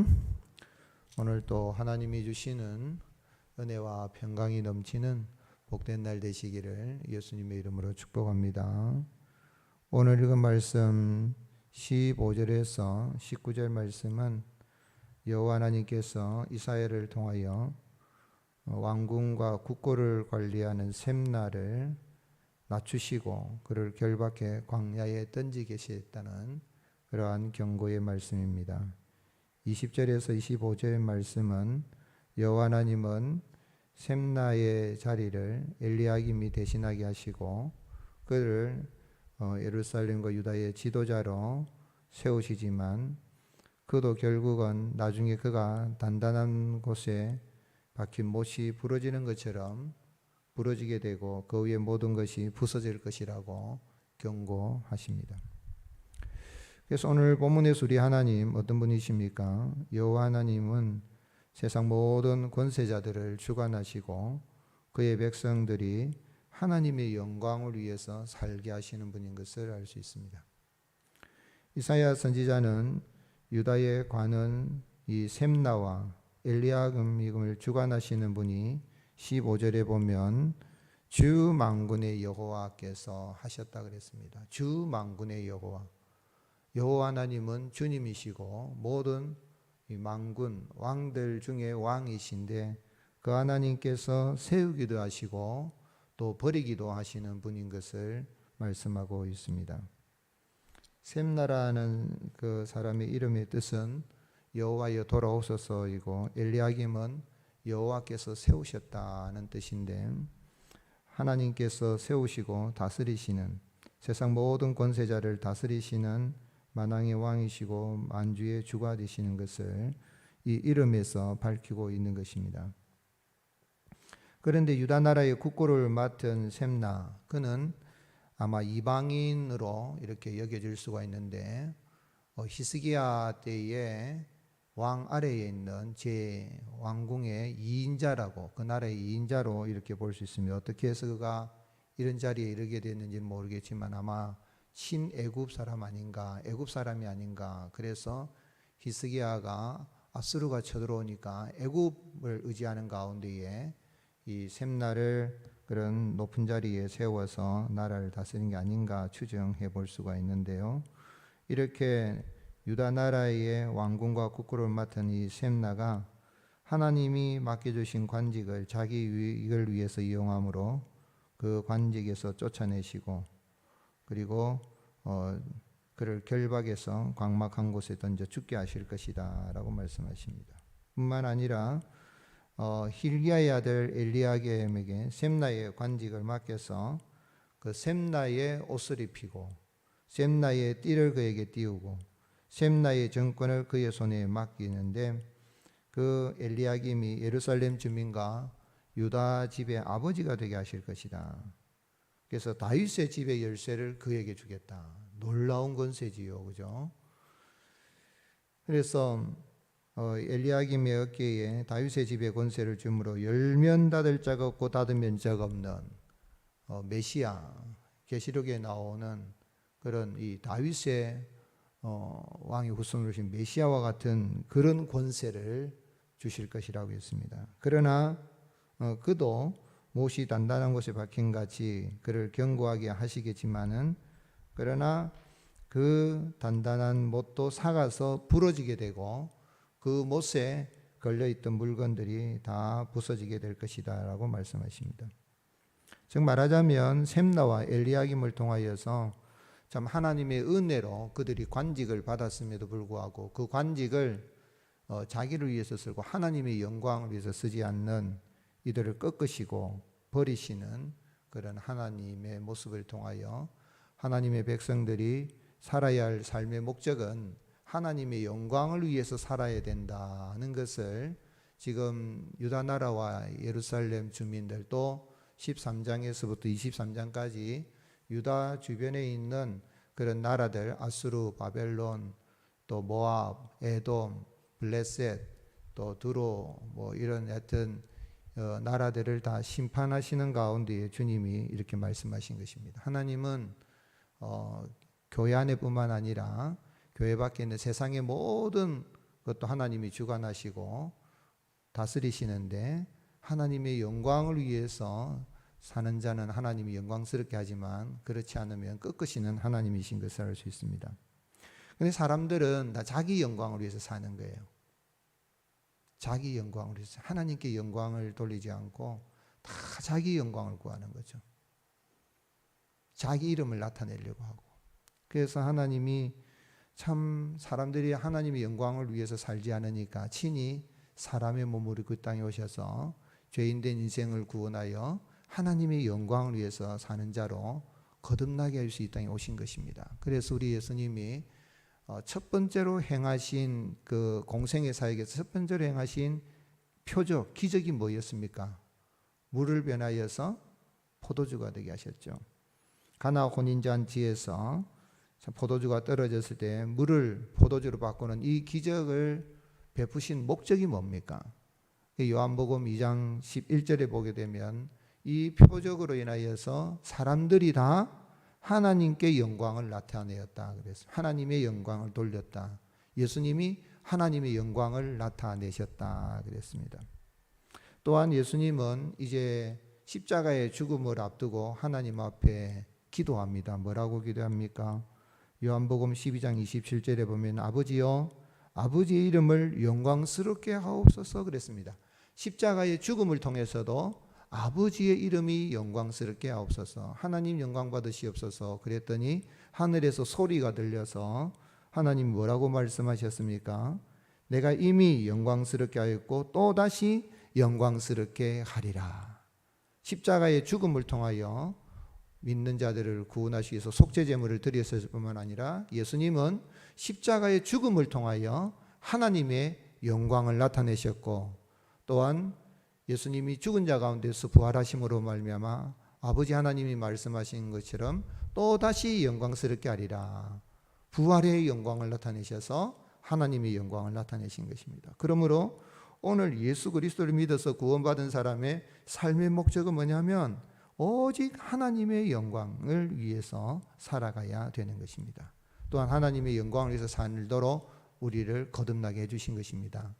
여러분, 오늘 또 하나님이 주시는 은혜와 평강이 넘치는 복된 날 되시기를 예수님의 이름으로 축복합니다. 오늘 읽은 말씀 15절에서 19절 말씀은 여호와 하나님께서 이사야를 통하여 왕궁과 국고를 관리하는 샘나를 낮추시고 그를 결박해 광야에 던지 계시했다는 그러한 경고의 말씀입니다. 20절에서 25절 말씀은 여호와 하나님은 샘나의 자리를 엘리야김이 대신하게 하시고 그를 어, 예루살렘과 유다의 지도자로 세우시지만 그도 결국은 나중에 그가 단단한 곳에 박힌 못이 부러지는 것처럼 부러지게 되고 그 위에 모든 것이 부서질 것이라고 경고하십니다. 그래서 오늘 본문에서 우리 하나님 어떤 분이십니까? 여호와 하나님은 세상 모든 권세자들을 주관하시고 그의 백성들이 하나님의 영광을 위해서 살게 하시는 분인 것을 알 수 있습니다. 이사야 선지자는 유다의 관은 이 셈나와 엘리야금을 주관하시는 분이 15절에 보면 주 만군의 여호와께서 하셨다 그랬습니다. 주 만군의 여호와. 여호와 하나님은 주님이시고 모든 이 만군 왕들 중에 왕이신데 그 하나님께서 세우기도 하시고 또 버리기도 하시는 분인 것을 말씀하고 있습니다. 셈나라는 그 사람의 이름의 뜻은 여호와여 돌아오소서이고 엘리야김은 여호와께서 세우셨다는 뜻인데 하나님께서 세우시고 다스리시는 세상 모든 권세자를 다스리시는 만왕의 왕이시고 만주의 주가 되시는 것을 이 이름에서 밝히고 있는 것입니다. 그런데 유다 나라의 국고를 맡은 셈나 그는 아마 이방인으로 이렇게 여겨질 수가 있는데 어, 히스기야 때에 왕 아래에 있는 제 왕궁의 2인자라고 그 나라의 2인자로 이렇게 볼 수 있습니다. 어떻게 해서 그가 이런 자리에 이르게 됐는지는 모르겠지만 아마 신애굽 사람 아닌가 애굽 사람이 아닌가 그래서 히스기야가 아스루가 쳐들어오니까 애굽을 의지하는 가운데에 이 셈나를 그런 높은 자리에 세워서 나라를 다스린 게 아닌가 추정해 볼 수가 있는데요. 이렇게 유다 나라의 왕궁과 국고를 맡은 이 셈나가 하나님이 맡겨주신 관직을 자기 이익을 위해서 이용함으로 그 관직에서 쫓아내시고 그리고 어, 그를 결박해서 광막한 곳에 던져 죽게 하실 것이다 라고 말씀하십니다. 뿐만 아니라 어, 힐기야의 아들 엘리야겜에게 셈나의 관직을 맡겨서 그 셈나의 옷을 입히고 셈나의 띠를 그에게 띄우고 셈나의 정권을 그의 손에 맡기는데 그 엘리야김이 예루살렘 주민과 유다 집의 아버지가 되게 하실 것이다. 그래서 다윗의 집의 열쇠를 그에게 주겠다. 놀라운 권세지요, 그죠? 그래서 어, 엘리야김의 어깨에 다윗의 집의 권세를 주므로 열면 닫을 자 없고 닫으면 적 없는 어, 메시아 계시록에 나오는 그런 이 다윗의 어, 왕의 후손으로 신 메시아와 같은 그런 권세를 주실 것이라고 했습니다. 그러나 어, 그도 못이 단단한 곳에 박힌 같이 그를 견고하게 하시겠지만은 그러나 그 단단한 못도 사가서 부러지게 되고 그 못에 걸려 있던 물건들이 다 부서지게 될 것이다 라고 말씀하십니다. 즉 말하자면 셈나와 엘리야김을 통하여서 참 하나님의 은혜로 그들이 관직을 받았음에도 불구하고 그 관직을 어, 자기를 위해서 쓰고 하나님의 영광을 위해서 쓰지 않는 이들을 꺾으시고 버리시는 그런 하나님의 모습을 통하여 하나님의 백성들이 살아야 할 삶의 목적은 하나님의 영광을 위해서 살아야 된다는 것을 지금 유다 나라와 예루살렘 주민들도 13장에서부터 23장까지 유다 주변에 있는 그런 나라들 아수르, 바벨론, 또 모압, 에돔, 블레셋, 또 두로 뭐 이런 하여튼 어, 나라들을 다 심판하시는 가운데 주님이 이렇게 말씀하신 것입니다. 하나님은 어, 교회 안에뿐만 아니라 교회 밖에 있는 세상의 모든 그것도 하나님이 주관하시고 다스리시는데 하나님의 영광을 위해서 사는 자는 하나님이 영광스럽게 하지만 그렇지 않으면 꺾으시는 하나님이신 것을 알 수 있습니다. 근데 사람들은 다 자기 영광을 위해서 사는 거예요. 자기 영광을 위해서 하나님께 영광을 돌리지 않고 다 자기 영광을 구하는 거죠. 자기 이름을 나타내려고 하고. 그래서 하나님이 참 사람들이 하나님의 영광을 위해서 살지 않으니까 친히 사람의 몸으로 그 땅에 오셔서 죄인된 인생을 구원하여 하나님의 영광을 위해서 사는 자로 거듭나게 할수이 땅에 오신 것입니다. 그래서 우리 예수님이 어, 첫 번째로 행하신 그 공생의 사역에서 첫 번째로 행하신 표적, 기적이 뭐였습니까? 물을 변하여서 포도주가 되게 하셨죠. 가나 혼인잔치에서 포도주가 떨어졌을 때 물을 포도주로 바꾸는 이 기적을 베푸신 목적이 뭡니까? 요한복음 2장 11절에 보게 되면 이 표적으로 인하여서 사람들이 다 하나님께 영광을 나타내었다 그랬어요. 하나님의 영광을 돌렸다. 예수님이 하나님의 영광을 나타내셨다 그랬습니다. 또한 예수님은 이제 십자가의 죽음을 앞두고 하나님 앞에 기도합니다. 뭐라고 기도합니까? 요한복음 12장 27절에 보면 아버지여 아버지의 이름을 영광스럽게 하옵소서 그랬습니다. 십자가의 죽음을 통해서도 아버지의 이름이 영광스럽게 하옵소서. 하나님 영광 받으시옵소서. 그랬더니 하늘에서 소리가 들려서 하나님 뭐라고 말씀하셨습니까? 내가 이미 영광스럽게 하였고 또 다시 영광스럽게 하리라. 십자가의 죽음을 통하여 믿는 자들을 구원하시기 위해서 속죄 제물을 드렸을 뿐만 아니라 예수님은 십자가의 죽음을 통하여 하나님의 영광을 나타내셨고 또한 예수님이 죽은 자 가운데서 부활하심으로 말미암아 아버지 하나님이 말씀하신 것처럼 또 다시 영광스럽게 하리라. 부활의 영광을 나타내셔서 하나님의 영광을 나타내신 것입니다. 그러므로 오늘 예수 그리스도를 믿어서 구원받은 사람의 삶의 목적은 뭐냐면 오직 하나님의 영광을 위해서 살아가야 되는 것입니다. 또한 하나님의 영광을 위해서 살도록 우리를 거듭나게 해주신 것입니다.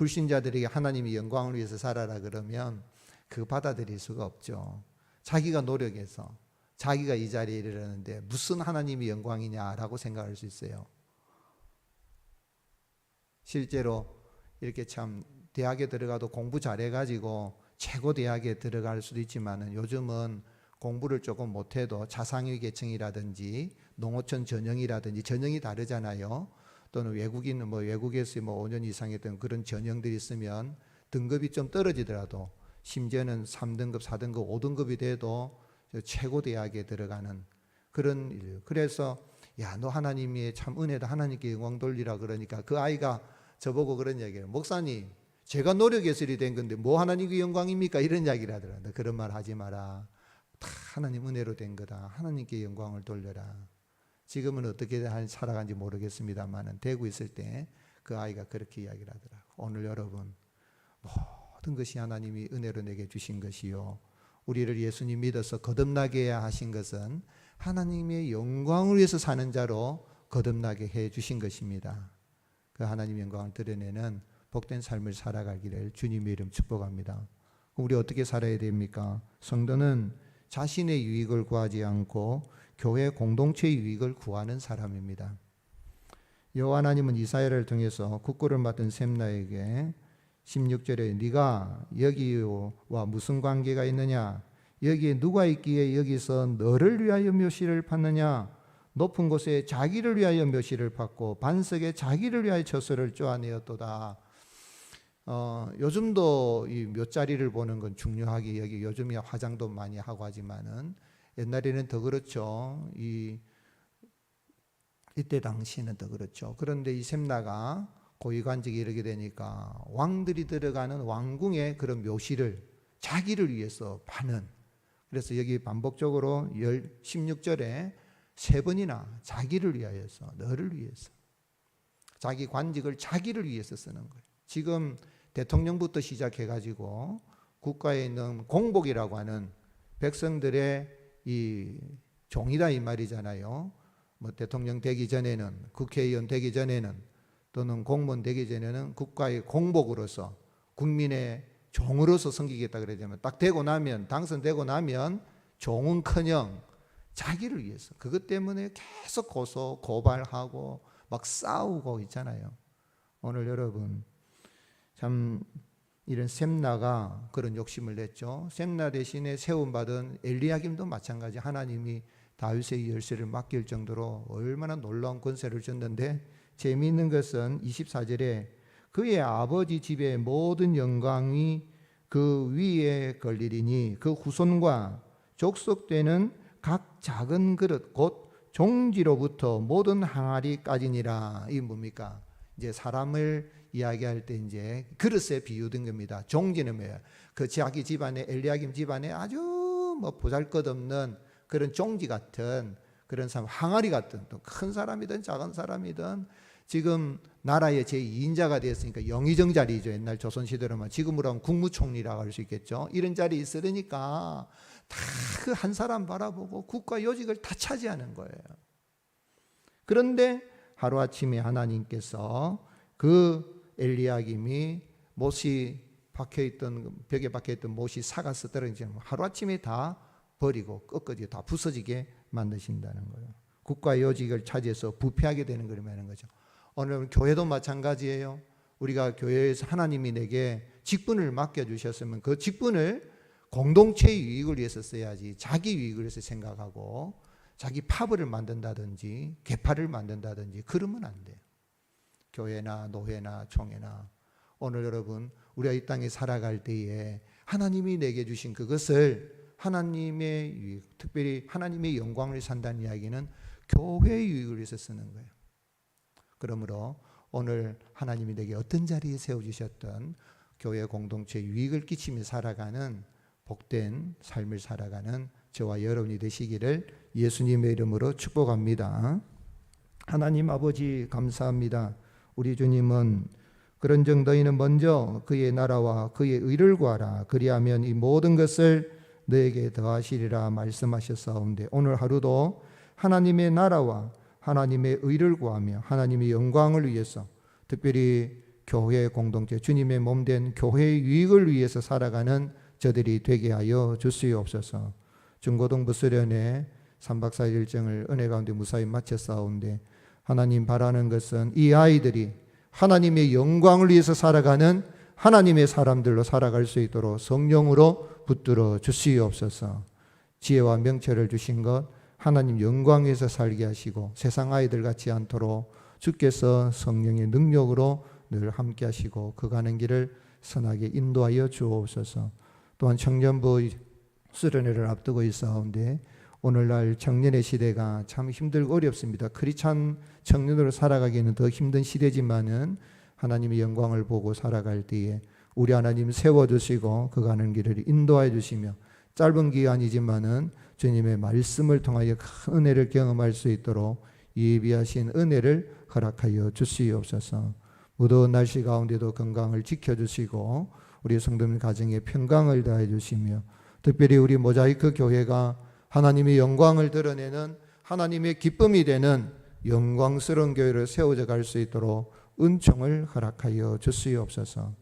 불신자들에게 하나님의 영광을 위해서 살아라 그러면 그 받아들일 수가 없죠. 자기가 노력해서 자기가 이 자리에 이르는데 무슨 하나님의 영광이냐라고 생각할 수 있어요. 실제로 이렇게 참 대학에 들어가도 공부 잘해가지고 최고 대학에 들어갈 수도 있지만은 요즘은 공부를 조금 못해도 자상위 계층이라든지 농어촌 전형이라든지 전형이 다르잖아요. 또는 외국인 뭐 외국에서 뭐 5년 이상 했던 그런 전형들이 있으면 등급이 좀 떨어지더라도 심지어는 3등급, 4등급, 5등급이 돼도 최고 대학에 들어가는 그런 일. 그래서 야, 너 하나님의 참 은혜다. 하나님께 영광 돌리라 그러니까 그 아이가 저보고 그런 얘기를 목사님, 제가 노력해서 이리 된 건데 뭐 하나님의 영광입니까? 이런 이야기를 하더라고요. 그런 말 하지 마라. 다 하나님 은혜로 된 거다. 하나님께 영광을 돌려라. 지금은 어떻게 살아간지 모르겠습니다만은 대구 있을 때 그 아이가 그렇게 이야기를 하더라고. 오늘 여러분 모든 것이 하나님이 은혜로 내게 주신 것이요. 우리를 예수님 믿어서 거듭나게 하신 것은 하나님의 영광을 위해서 사는 자로 거듭나게 해 주신 것입니다. 그 하나님 영광을 드러내는 복된 삶을 살아가기를 주님의 이름 축복합니다. 우리 어떻게 살아야 됩니까? 성도는 자신의 유익을 구하지 않고 교회 공동체의 유익을 구하는 사람입니다. 여호와 하나님은 이사야를 통해서 국고를 맡은 셈나에게 16절에 네가 여기와 무슨 관계가 있느냐? 여기에 누가 있기에 여기서 너를 위하여 묘시를 받느냐? 높은 곳에 자기를 위하여 묘시를 받고 반석에 자기를 위하여 처소를 쪼아내었도다. 어, 요즘도 이 묘자리를 보는 건 중요하게 여기 요즘이 화장도 많이 하고 하지만은 옛날에는 더 그렇죠. 이 이때 당시에는 더 그렇죠. 그런데 이 셈나가 고위관직에 이르게 되니까 왕들이 들어가는 왕궁의 그런 묘시를 자기를 위해서 파는 그래서 여기 반복적으로 16절에 세 번이나 자기를 위하여서 너를 위해서 자기 관직을 자기를 위해서 쓰는 거예요. 지금 대통령부터 시작해 가지고 국가에 있는 공복이라고 하는 백성들의 이 종이다 이 말이잖아요. 뭐 대통령 되기 전에는 국회의원 되기 전에는 또는 공무원 되기 전에는 국가의 공복으로서 국민의 종으로서 섬기겠다 그러자면 딱 되고 나면 당선되고 나면 종은커녕 자기를 위해서 그것 때문에 계속 고소 고발하고 막 싸우고 있잖아요. 오늘 여러분 참 이런 셈나가 그런 욕심을 냈죠. 셈나 대신에 세움 받은 엘리야김도 마찬가지. 하나님이 다윗의 열쇠를 맡길 정도로 얼마나 놀라운 권세를 줬는데 재미있는 것은 24절에 그의 아버지 집의 모든 영광이 그 위에 걸리리니 그 후손과 족속되는 각 작은 그릇 곧 종지로부터 모든 항아리까지니라 이 뭡니까? 이제 사람을 이야기할 때 이제 그릇에 비유된 겁니다. 종지는 뭐예요? 그 자기 집안에 엘리야김 집안에 아주 뭐 보잘것없는 그런 종지 같은 그런 사람 항아리 같은 또 큰 사람이든 작은 사람이든 지금 나라의 제2인자가 되었으니까 영의정 자리죠. 옛날 조선시대로만 지금으로 하면 국무총리라고 할 수 있겠죠. 이런 자리에 있으니까 다 그 한 사람 바라보고 국가 요직을 다 차지하는 거예요. 그런데 하루아침에 하나님께서 그 엘리야김이 못이 박혀 있던 벽에 박혀 있던 못이 사가서 떨어지면 하루아침에 다 버리고 끝까지 다 부서지게 만드신다는 거예요. 국가 요직을 차지해서 부패하게 되는 거라는 거죠. 오늘 교회도 마찬가지예요. 우리가 교회에서 하나님이 내게 직분을 맡겨 주셨으면 그 직분을 공동체의 유익을 위해서 써야지 자기 유익을 위해서 생각하고 자기 파벌을 만든다든지 개파를 만든다든지 그러면 안 돼요. 교회나 노회나 총회나 오늘 여러분 우리가 이 땅에 살아갈 때에 하나님이 내게 주신 그것을 하나님의 유익, 특별히 하나님의 영광을 산다는 이야기는 교회의 유익을 위해서 쓰는 거예요. 그러므로 오늘 하나님이 내게 어떤 자리에 세워주셨던 교회 공동체 유익을 끼치며 살아가는 복된 삶을 살아가는 저와 여러분이 되시기를 예수님의 이름으로 축복합니다. 하나님 아버지 감사합니다. 우리 주님은 그런 정도이는 먼저 그의 나라와 그의 의를 구하라. 그리하면 이 모든 것을 너에게 더하시리라 말씀하셨사온데 오늘 하루도 하나님의 나라와 하나님의 의를 구하며 하나님의 영광을 위해서 특별히 교회 공동체 주님의 몸 된 교회의 유익을 위해서 살아가는 저들이 되게 하여 주시옵소서. 중고등부 수련회 3박 4일 일정을 은혜 가운데 무사히 마쳤사온데 하나님 바라는 것은 이 아이들이 하나님의 영광을 위해서 살아가는 하나님의 사람들로 살아갈 수 있도록 성령으로 붙들어 주시옵소서. 지혜와 명철을 주신 것 하나님 영광에서 살게 하시고 세상 아이들 같지 않도록 주께서 성령의 능력으로 늘 함께 하시고 그 가는 길을 선하게 인도하여 주옵소서. 또한 청년부 수련회를 앞두고 있사온데 오늘날 청년의 시대가 참 힘들고 어렵습니다. 크리찬 청년으로 살아가기에는 더 힘든 시대지만은 하나님의 영광을 보고 살아갈 때에 우리 하나님 세워주시고 그 가는 길을 인도하여 주시며 짧은 기간이지만은 주님의 말씀을 통하여 큰 은혜를 경험할 수 있도록 예비하신 은혜를 허락하여 주시옵소서. 무더운 날씨 가운데도 건강을 지켜주시고 우리 성도님 가정에 평강을 다해 주시며 특별히 우리 모자이크 교회가 하나님의 영광을 드러내는 하나님의 기쁨이 되는 영광스러운 교회를 세워져 갈 수 있도록 은총을 허락하여 주시옵소서.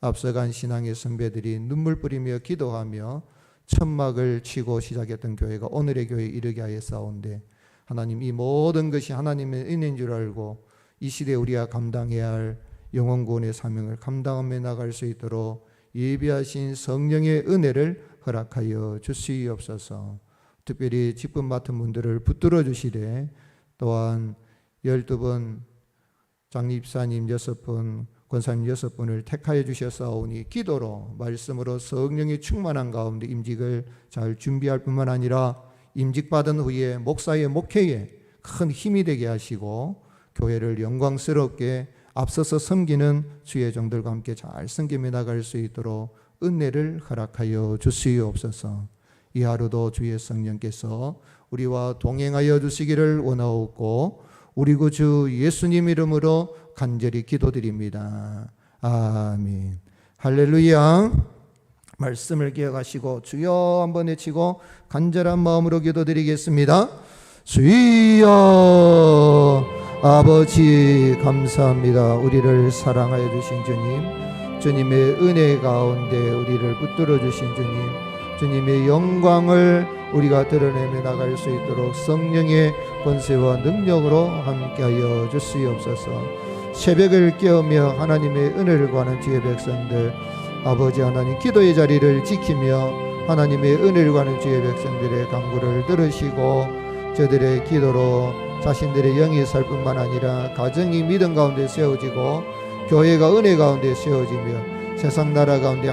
앞서간 신앙의 선배들이 눈물 뿌리며 기도하며 천막을 치고 시작했던 교회가 오늘의 교회에 이르게 하였사온데 하나님 이 모든 것이 하나님의 은혜인 줄 알고 이 시대에 우리가 감당해야 할 영원 구원의 사명을 감당하며 나갈 수 있도록 예비하신 성령의 은혜를 허락하여 주시옵소서. 특별히 직분 맡은 분들을 붙들어 주시되 또한 열두 분 장립사님 여섯 분 권사님 여섯 분을 택하여 주셨사오니 기도로 말씀으로 성령이 충만한 가운데 임직을 잘 준비할 뿐만 아니라 임직 받은 후에 목사의 목회에 큰 힘이 되게 하시고 교회를 영광스럽게 앞서서 섬기는 주의 종들과 함께 잘 섬기며 나갈 수 있도록 은혜를 허락하여 주시옵소서. 이 하루도 주의 성령께서 우리와 동행하여 주시기를 원하옵고 우리 구주 예수님 이름으로 간절히 기도드립니다. 아멘. 할렐루야. 말씀을 기억하시고 주여 한번 외치고 간절한 마음으로 기도드리겠습니다. 주여 아버지 감사합니다. 우리를 사랑하여 주신 주님, 주님의 은혜 가운데 우리를 붙들어 주신 주님, 주님의 영광을 우리가 드러내며 나갈 수 있도록 성령의 권세와 능력으로 함께하여 주시옵소서. 새벽을 깨우며 하나님의 은혜를 구하는 주의 백성들, 아버지 하나님 기도의 자리를 지키며 하나님의 은혜를 구하는 주의 백성들의 간구를 들으시고 저들의 기도로 자신들의 영이 살 뿐만 아니라 가정이 믿음 가운데 세워지고 교회가 은혜 가운데 세워지며 세상 나라 가운데